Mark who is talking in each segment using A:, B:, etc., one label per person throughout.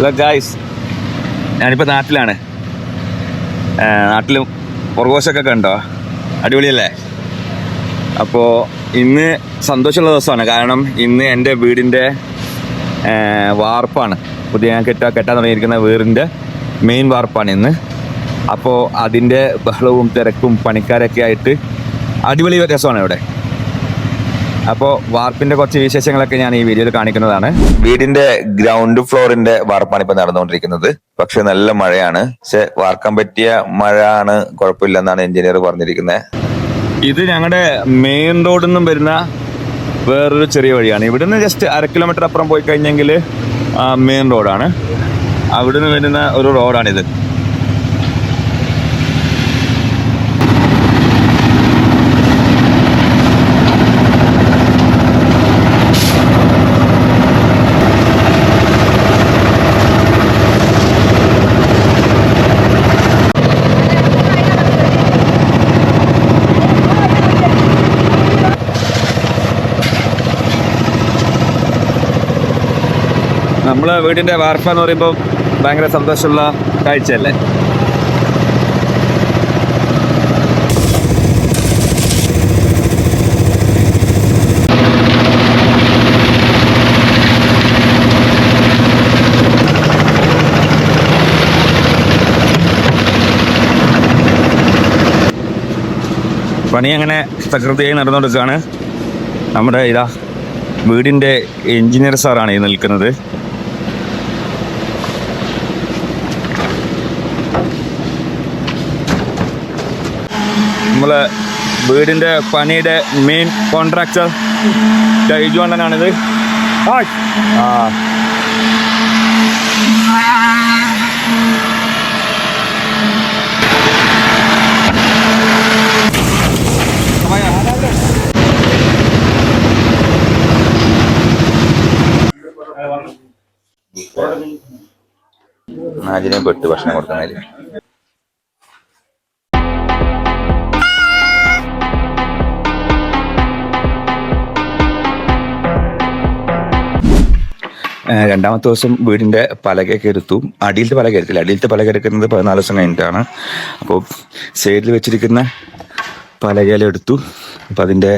A: Hello guys ഞാനിപ്പോൾ നാട്ടിലാണ്. നാട്ടിൽ പുറകോശമൊക്കെ കണ്ടോ? അടിപൊളിയല്ലേ? അപ്പോൾ ഇന്ന് സന്തോഷമുള്ള ദിവസമാണ്. കാരണം ഇന്ന് എന്റെ വീടിന്റെ വാർപ്പാണ്. പുതിയ ഞാൻ കെട്ടാ കെട്ടാൻ തുടങ്ങിയിരിക്കുന്ന വീടിന്റെ മെയിൻ വാർപ്പാണ് ഇന്ന്. അപ്പോൾ അതിന്റെ ബഹളവും തിരക്കും പണിക്കാരൊക്കെ ആയിട്ട് അടിപൊളി രസമാണ് ഇവിടെ. അപ്പോൾ വാർപ്പിന്റെ കുറച്ച് വിശേഷങ്ങളൊക്കെ ഞാൻ ഈ വീഡിയോയിൽ കാണിക്കുന്നതാണ്. വീടിന്റെ ഗ്രൗണ്ട് ഫ്ലോറിന്റെ വാർപ്പാണ് ഇപ്പൊ നടന്നുകൊണ്ടിരിക്കുന്നത്. പക്ഷെ നല്ല മഴയാണ്. പക്ഷെ വാർക്കാൻ പറ്റിയ മഴ ആണ് കുഴപ്പമില്ലെന്നാണ് എഞ്ചിനീയർ പറഞ്ഞിരിക്കുന്നത് ഇത് ഞങ്ങളുടെ മെയിൻ റോഡിൽ നിന്നും വരുന്ന വേറൊരു ചെറിയ വഴിയാണ്. ഇവിടുന്ന് ജസ്റ്റ് അര കിലോമീറ്റർ അപ്പുറം പോയി കഴിഞ്ഞെങ്കിൽ മെയിൻ റോഡാണ് അവിടുന്ന് വരുന്ന ഒരു റോഡാണിത് നമ്മളെ വീടിന്റെ വാർപ്പ എന്ന് പറയുമ്പോൾ ഭയങ്കര സന്തോഷമുള്ള കാഴ്ചയല്ലേ? പണി അങ്ങനെ തകൃതിയായി നടന്നുകൊടുക്കുകയാണ് നമ്മുടെ ഇതാ വീടിന്റെ എഞ്ചിനീയർ സാറാണ് ഈ നിൽക്കുന്നത്. നമ്മളെ വീടിന്റെ പണിയുടെ മെയിൻ കോൺട്രാക്ടർ ടൈജു അണ്ണനാണിത്. ആ. നാജിനെ പെട്ട് ഭക്ഷണം കൊടുക്കുന്നതിൽ രണ്ടാമത്തെ ദിവസം വീടിന്റെ പലകയൊക്കെ എടുത്തു. അടിയിലത്തെ പലക എടുത്തില്ല. അടിയിലത്തെ പലക എടുക്കുന്നത് പതിനാല് ദിവസം കഴിഞ്ഞിട്ടാണ്. അപ്പോൾ സൈഡിൽ വെച്ചിരിക്കുന്ന പലകയിലെടുത്തു എടുത്തു. അപ്പോൾ അതിന്റെ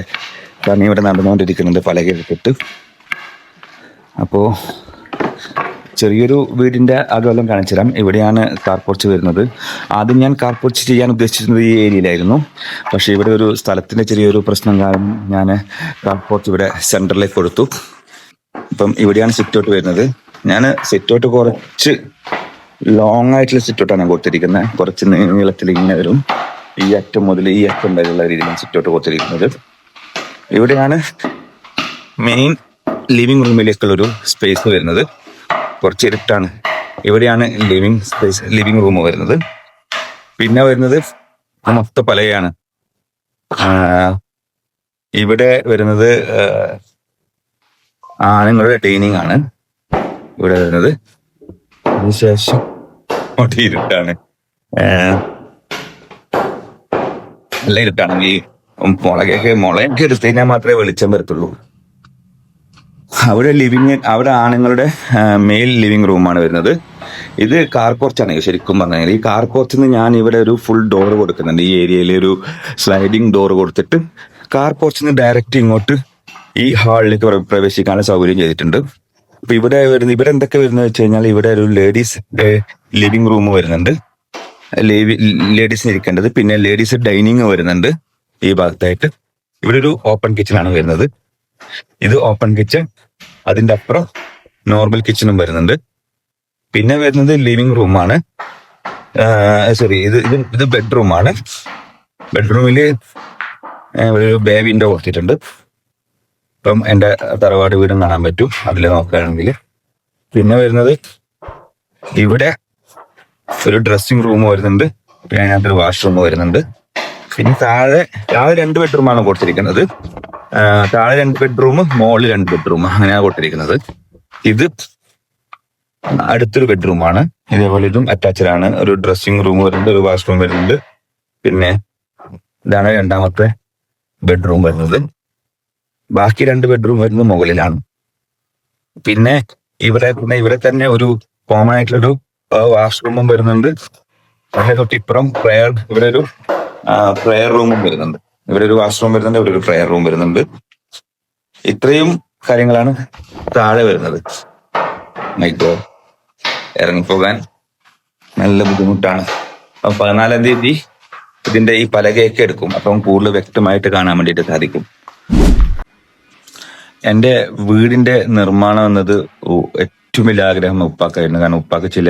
A: പണി ഇവിടെ നടന്നുകൊണ്ടിരിക്കുന്നുണ്ട് പലക എടുത്തിട്ട്. അപ്പോൾ ചെറിയൊരു വീടിന്റെ അകലം കാണിച്ചു തരാം ഇവിടെയാണ് കാർ പോർച്ച് വരുന്നത്. ആദ്യം ഞാൻ കാർ പോർച്ച് ചെയ്യാൻ ഉദ്ദേശിച്ചിരുന്നത് ഈ ഏരിയയിലായിരുന്നു. പക്ഷേ ഇവിടെ ഒരു സ്ഥലത്തിന്റെ ചെറിയൊരു പ്രശ്നം കാരണം ഞാൻ കാർ പോർച്ച് ഇവിടെ സെന്ററിലേക്ക് കൊടുത്തു. ഇപ്പം ഇവിടെയാണ് സിറ്റ് ഔട്ട് വരുന്നത്. ഞാൻ സിറ്റ് ഔട്ട് കുറച്ച് ലോങ് ആയിട്ടുള്ള സിറ്റ് ഔട്ടാണ് കൊടുത്തിരിക്കുന്നത്. കുറച്ച് നീളത്തിൽ ഇങ്ങനെ വരും. ഈ അറ്റം മുതൽ ഈ അറ്റം വരെയുള്ള രീതിയിലാണ് സിറ്റ് ഔട്ട് കൊടുത്തിരിക്കുന്നത്. ഇവിടെയാണ് മെയിൻ ലിവിംഗ് റൂമിലേക്കുള്ള ഒരു സ്പേസ് വരുന്നത്. കുറച്ച് ഇരുട്ടാണ്. ഇവിടെയാണ് ലിവിംഗ് സ്പേസ് ലിവിംഗ് റൂം വരുന്നത്. പിന്നെ വരുന്നത് മൊത്ത പലയാണ് ഇവിടെ വരുന്നത് ആണുങ്ങളുടെ ട്രെയിനിങ് ആണ് ഇവിടെ വരുന്നത്. അതിനുശേഷം ഒട്ടി ഇരുട്ടാണ്. നല്ല ഇരുട്ടാണെങ്കിൽ മുളകൊക്കെ മുളയൊക്കെ എടുത്തു കഴിഞ്ഞാൽ മാത്രമേ വെളിച്ചം വരത്തുള്ളൂ. അവിടെ ലിവിങ് അവിടെ ആണുങ്ങളുടെ മെയിൽ ലിവിങ് റൂമാണ് വരുന്നത്. ഇത് കാർ പോർച്ചാണ് ശരിക്കും പറഞ്ഞാൽ ഈ കാർ പോർച്ചിൽ നിന്ന് ഞാൻ ഇവിടെ ഒരു ഫുൾ ഡോർ കൊടുക്കുന്നുണ്ട്. ഈ ഏരിയയിൽ ഒരു സ്ലൈഡിങ് ഡോർ കൊടുത്തിട്ട് കാർ പോർച്ചിൽ നിന്ന് ഡയറക്റ്റ് ഇങ്ങോട്ട് ഈ ഹാളിലേക്ക് പ്ര- പ്രവേശിക്കാനുള്ള സൗകര്യം ചെയ്തിട്ടുണ്ട്. അപ്പൊ ഇവിടെ വരുന്ന ഇവിടെ എന്തൊക്കെ വരുന്നത് വെച്ച് കഴിഞ്ഞാൽ ഇവിടെ ഒരു ലേഡീസ് ലിവിംഗ് റൂം വരുന്നുണ്ട്. ലേഡീസിന് ഇരിക്കേണ്ടത്. പിന്നെ ലേഡീസ് ഡൈനിങ് വരുന്നുണ്ട് ഈ ഭാഗത്തായിട്ട്. ഇവിടെ ഒരു ഓപ്പൺ കിച്ചൺ ആണ് വരുന്നത്. ഇത് ഓപ്പൺ കിച്ചൺ അതിന്റെ അപ്പുറം നോർമൽ കിച്ചണും വരുന്നുണ്ട്. പിന്നെ വരുന്നത് ലിവിംഗ് റൂമാണ് സോറി ഇത് ഇത് ഇത് ബെഡ്റൂമാണ് ബെഡ്റൂമിൽ ഒരു ബേ വിൻഡോ കൊടുത്തിട്ടുണ്ട്. ഇപ്പം എന്റെ തറവാട് വീടും കാണാൻ പറ്റും. അതിൽ നോക്കുകയാണെങ്കിൽ. പിന്നെ വരുന്നത് ഇവിടെ ഒരു ഡ്രസ്സിംഗ് റൂം വരുന്നുണ്ട്. പിന്നെ അതിനകത്തൊരു വാഷ്റൂം വരുന്നുണ്ട്. പിന്നെ താഴെ താഴെ രണ്ട് ബെഡ്റൂമാണ് കൊടുത്തിരിക്കുന്നത്. താഴെ രണ്ട് ബെഡ്റൂം മുകളിൽ രണ്ട് ബെഡ്റൂം അങ്ങനെയാണ് കൊടുത്തിരിക്കുന്നത്. ഇത് അടുത്തൊരു ബെഡ്റൂമാണ് ഇതേപോലെ ഇതും അറ്റാച്ച്ഡ് ആണ്. ഒരു ഡ്രസ്സിംഗ് റൂം വരുന്നുണ്ട് ഒരു വാഷ്റൂം വരുന്നുണ്ട്. പിന്നെ ഇതാണ് രണ്ടാമത്തെ ബെഡ്റൂം വരുന്നത്. ബാക്കി രണ്ട് ബെഡ്റൂം വരുന്നത് മുകളിലാണ്. പിന്നെ ഇവിടെ പിന്നെ ഇവിടെ തന്നെ ഒരു കോമൺ ആയിട്ടുള്ളൊരു വാഷ്റൂമും വരുന്നുണ്ട്. അതിന്റെ തൊട്ടിപ്പുറം പ്രെയർ ഇവിടെ ഒരു പ്രയർ റൂമും വരുന്നുണ്ട്. ഇവിടെ ഒരു വാഷ്റൂം വരുന്നുണ്ട് ഇവിടെ ഒരു പ്രയർ റൂം വരുന്നുണ്ട്. ഇത്രയും കാര്യങ്ങളാണ് താഴെ വരുന്നത്. മൈക്കോ ഇറങ്ങിപ്പോകാൻ നല്ല ബുദ്ധിമുട്ടാണ്. അപ്പൊ പതിനാലാം തീയതി ഇതിന്റെ ഈ പലകയൊക്കെ എടുക്കും. അപ്പം കൂടുതൽ വ്യക്തമായിട്ട് കാണാൻ വേണ്ടിയിട്ട് സാധിക്കും. എന്റെ വീടിന്റെ നിർമ്മാണം എന്നത് ഏറ്റവും വലിയ ആഗ്രഹം ഉപ്പാക്കായിരുന്നു. കാരണം ഉപ്പാക്ക് ചില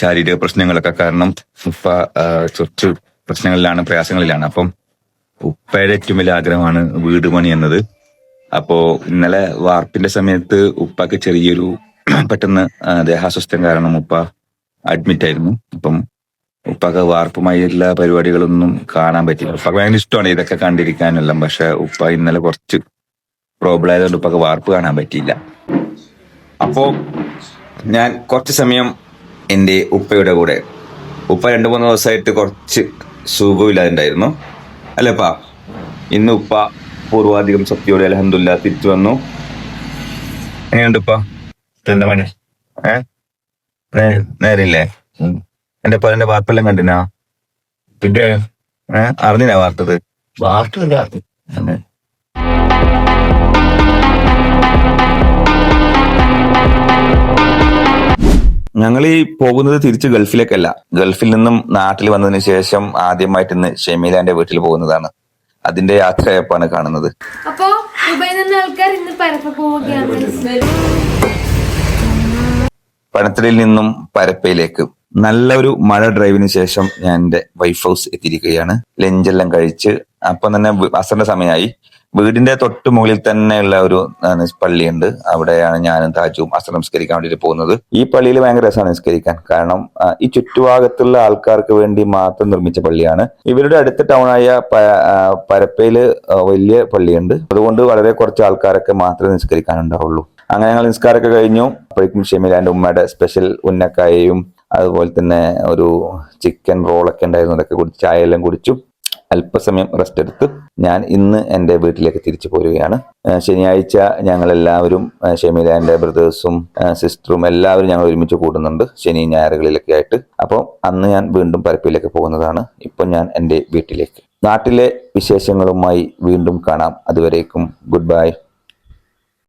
A: ശാരീരിക പ്രശ്നങ്ങളൊക്കെ കാരണം ഉപ്പ കുറച്ച് പ്രശ്നങ്ങളിലാണ് പ്രയാസങ്ങളിലാണ്. അപ്പം ഉപ്പയുടെ ഏറ്റവും വലിയ ആഗ്രഹമാണ് വീട് പണി എന്നത്. അപ്പോ ഇന്നലെ വാർപ്പിന്റെ സമയത്ത് ഉപ്പാക്ക് ചെറിയൊരു പെട്ടെന്ന് ദേഹാസ്വസ്ഥം കാരണം ഉപ്പ അഡ്മിറ്റ് ആയിരുന്നു അപ്പം ഉപ്പാക്ക് വാർപ്പുമായുള്ള പരിപാടികളൊന്നും കാണാൻ പറ്റില്ല. ഉപ്പാക്ക് ഭയങ്കര ഇഷ്ടമാണ് ഇതൊക്കെ കണ്ടിരിക്കാനെല്ലാം. പക്ഷെ ഉപ്പ ഇന്നലെ കുറച്ച് പ്രോബ്ലം ആയതുകൊണ്ട് ഇപ്പൊ വാർപ്പ് കാണാൻ പറ്റിയില്ല. അപ്പോ ഞാൻ കുറച്ച് സമയം എന്റെ ഉപ്പയുടെ കൂടെ. ഉപ്പ രണ്ട് മൂന്ന് ദിവസമായിട്ട് കുറച്ച് സുഖമില്ലാതുണ്ടായിരുന്നു. അല്ലേപ്പാ ഇന്ന് ഉപ്പ പൂർവാധികം സത്യോടെ അലഹമില്ല തിരിച്ചു വന്നു. എങ്ങനെയുണ്ട് ഉപ്പ? എന്താ പണി ഏ? നേ- നേരില്ലേ? എന്റെ പതിന്റെ വാർപ്പെല്ലാം കണ്ടിനാ?
B: പിന്നെ?
A: അറിഞ്ഞിനാ വാർത്തത്?
B: വാർത്തയില്ല
A: ഞങ്ങൾ ഈ പോകുന്നത് തിരിച്ച് ഗൾഫിലേക്കല്ല. ഗൾഫിൽ നിന്നും നാട്ടിൽ വന്നതിന് ശേഷം ആദ്യമായിട്ട് ഇന്ന് ഷെമീലാന്റെ വീട്ടിൽ പോകുന്നതാണ്. അതിന്റെ യാത്രയപ്പാണ് കാണുന്നത്.
C: അപ്പോ ദുബായിൽ നിന്ന് ആൾക്കാർ ഇന്ന് പരപ്പ പോവുകയാണ്.
A: നിന്നും പരപ്പയിലേക്ക് നല്ല ഒരു മഴ ഡ്രൈവിന് ശേഷം ഞാൻ എന്റെ വൈഫ് ഹൗസ് എത്തിയിരിക്കുകയാണ്. ലഞ്ചെല്ലാം കഴിച്ച് അപ്പം തന്നെ അസറിന്റെ സമയമായി. വീടിന്റെ തൊട്ട് മുകളിൽ തന്നെയുള്ള ഒരു പള്ളിയുണ്ട്. അവിടെയാണ് ഞാനും താജുവും അസർ നമസ്കരിക്കാൻ വേണ്ടിയിട്ട് പോകുന്നത്. ഈ പള്ളിയിൽ ഭയങ്കര രസമാണ് നിസ്കരിക്കാൻ. കാരണം ഈ ചുറ്റുഭാഗത്തുള്ള ആൾക്കാർക്ക് വേണ്ടി മാത്രം നിർമ്മിച്ച പള്ളിയാണ്. ഇവരുടെ അടുത്ത ടൗണായ പരപ്പയിൽ വലിയ പള്ളിയുണ്ട്. അതുകൊണ്ട് വളരെ കുറച്ച് ആൾക്കാരൊക്കെ മാത്രമേ നിസ്കരിക്കാനുണ്ടാവുള്ളൂ. അങ്ങനെ ഞങ്ങൾ നിസ്കാരമൊക്കെ കഴിഞ്ഞു. അപ്പോഴേക്കും ഷെമിലാന്റെ ഉമ്മയുടെ സ്പെഷ്യൽ ഉന്നക്കായയും അതുപോലെ തന്നെ ഒരു ചിക്കൻ റോളൊക്കെ ഉണ്ടായിരുന്നു. അതൊക്കെ കുടിച്ച് ചായ എല്ലാം കുടിച്ചു. അല്പസമയം റെസ്റ്റ് എടുത്ത് ഞാൻ ഇന്ന് എന്റെ വീട്ടിലേക്ക് തിരിച്ചു പോരുകയാണ്. ശനിയാഴ്ച ഞങ്ങളെല്ലാവരും എല്ലാവരും ഷെമിലാന്റെ ബ്രദേഴ്സും സിസ്റ്ററും എല്ലാവരും ഞങ്ങൾ ഒരുമിച്ച് കൂടുന്നുണ്ട് ശനി ഞായറുകളിലൊക്കെ ആയിട്ട്. അപ്പോൾ അന്ന് ഞാൻ വീണ്ടും പരപ്പിലേക്ക് പോകുന്നതാണ് ഇപ്പം ഞാൻ എന്റെ വീട്ടിലേക്ക്. നാട്ടിലെ വിശേഷങ്ങളുമായി വീണ്ടും കാണാം. അതുവരേക്കും ഗുഡ് ബൈ.